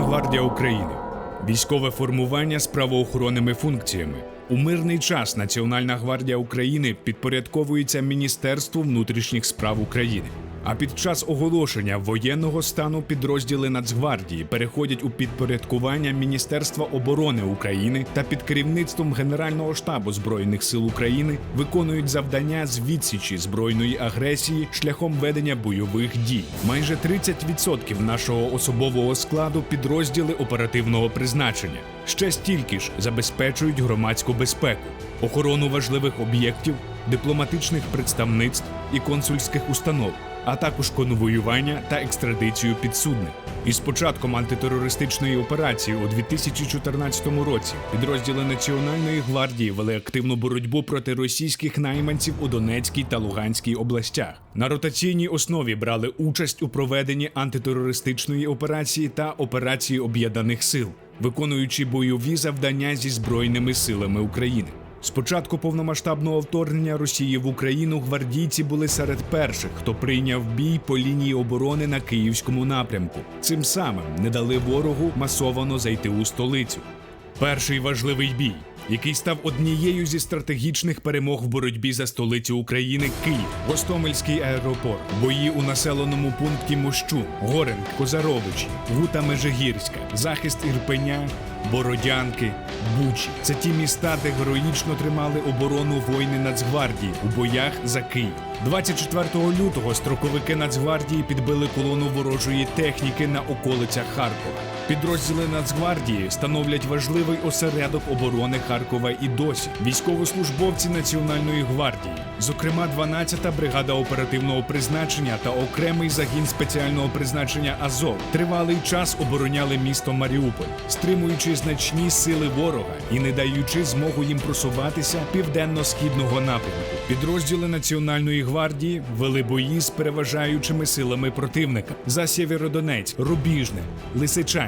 гвардія України військове формування з правоохоронними функціями. У мирний час Національна гвардія України підпорядковується Міністерству внутрішніх справ України. А під час оголошення воєнного стану підрозділи Нацгвардії переходять у підпорядкування Міністерства оборони України та під керівництвом Генерального штабу збройних сил України виконують завдання з відсічі збройної агресії шляхом ведення бойових дій. Майже 30% нашого особового складу підрозділи оперативного призначення. Ще стільки ж забезпечують громадську безпеку, охорону важливих об'єктів, дипломатичних представництв і консульських установ, а також конвоювання та екстрадицію підсудних. Із початком антитерористичної операції у 2014 році підрозділи Національної гвардії вели активну боротьбу проти російських найманців у Донецькій та Луганській областях. На ротаційній основі брали участь у проведенні антитерористичної операції та операції об'єднаних сил, виконуючи бойові завдання зі збройними силами України. З початку повномасштабного вторгнення Росії в Україну гвардійці були серед перших, хто прийняв бій по лінії оборони на київському напрямку. Цим самим не дали ворогу масовано зайти у столицю. Перший важливий бій, який став однією зі стратегічних перемог в боротьбі за столицю України Київ, Гостомельський аеропорт, бої у населеному пункті Мощу, Горенк, Козаровичі, Гута Межигірська, захист Ірпеня, Бородянки, Бучі. Це ті міста, де героїчно тримали оборону воїни Нацгвардії у боях за Київ. 24 лютого строковики Нацгвардії підбили колону ворожої техніки на околицях Харкова. Підрозділи Нацгвардії становлять важливий осередок оборони Харкова і досі. Військовослужбовці Національної гвардії, зокрема 12-та бригада оперативного призначення та окремий загін спеціального призначення Азов, тривалий час обороняли місто Маріуполь, стримуючи значні сили ворога і не даючи змогу їм просуватися південно-східного напрямку. Підрозділи Національної гвардії вели бої з переважаючими силами противника за Сєвєродонецьк, Рубіжне,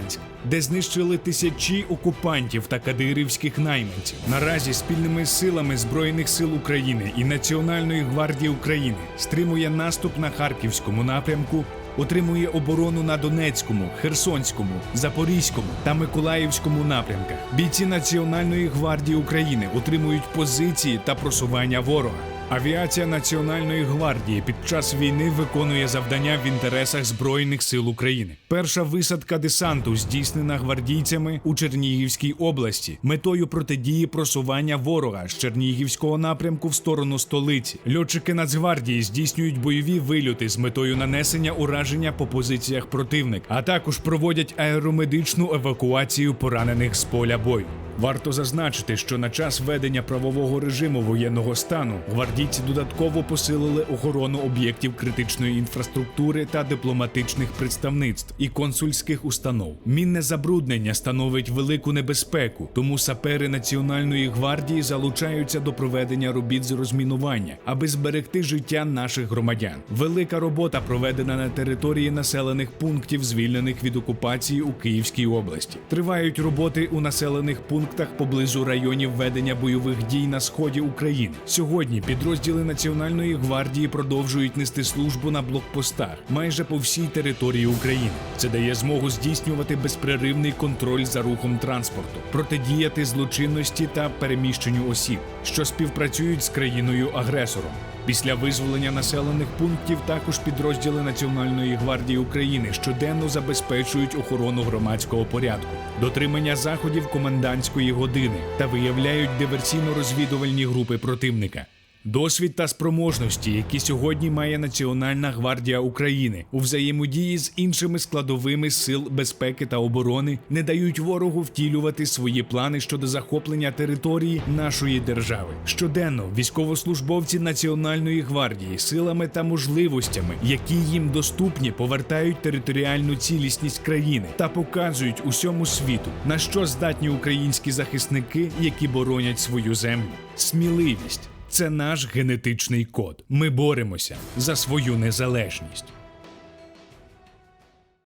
Лисичанськ, де знищили тисячі окупантів та кадирівських найманців. Наразі спільними силами Збройних сил України і Національної гвардії України стримує наступ на харківському напрямку. Отримує оборону на Донецькому, Херсонському, Запорізькому та Миколаївському напрямках. Бійці Національної гвардії України утримують позиції та просування ворога. Авіація Національної гвардії під час війни виконує завдання в інтересах Збройних сил України. Перша висадка десанту здійснена гвардійцями у Чернігівській області метою протидії просування ворога з Чернігівського напрямку в сторону столиці. Льотчики Нацгвардії здійснюють бойові вильоти з метою нанесення ураження по позиціях противника, а також проводять аеромедичну евакуацію поранених з поля бою. Варто зазначити, що на час ведення правового режиму воєнного стану гвардійці додатково посилили охорону об'єктів критичної інфраструктури та дипломатичних представництв і консульських установ. Мінне забруднення становить велику небезпеку, тому сапери Національної гвардії залучаються до проведення робіт з розмінування, аби зберегти життя наших громадян. Велика робота проведена на території населених пунктів, звільнених від окупації у Київській області. Тривають роботи у населених пунктах поблизу районів ведення бойових дій на сході України. Сьогодні підрозділи Національної гвардії продовжують нести службу на блокпостах майже по всій території України. Це дає змогу здійснювати безперервний контроль за рухом транспорту, протидіяти злочинності та переміщенню осіб, що співпрацюють з країною агресором. Після визволення населених пунктів також підрозділи Національної гвардії України щоденно забезпечують охорону громадського порядку, дотримання заходів комендантської години та виявляють диверсійно-розвідувальні групи противника. Досвід та спроможності, які сьогодні має Національна гвардія України у взаємодії з іншими складовими сил безпеки та оборони, не дають ворогу втілювати свої плани щодо захоплення території нашої держави. Щоденно військовослужбовці Національної гвардії силами та можливостями, які їм доступні, повертають територіальну цілісність країни та показують усьому світу, на що здатні українські захисники, які боронять свою землю. Сміливість. Це наш генетичний код. Ми боремося за свою незалежність.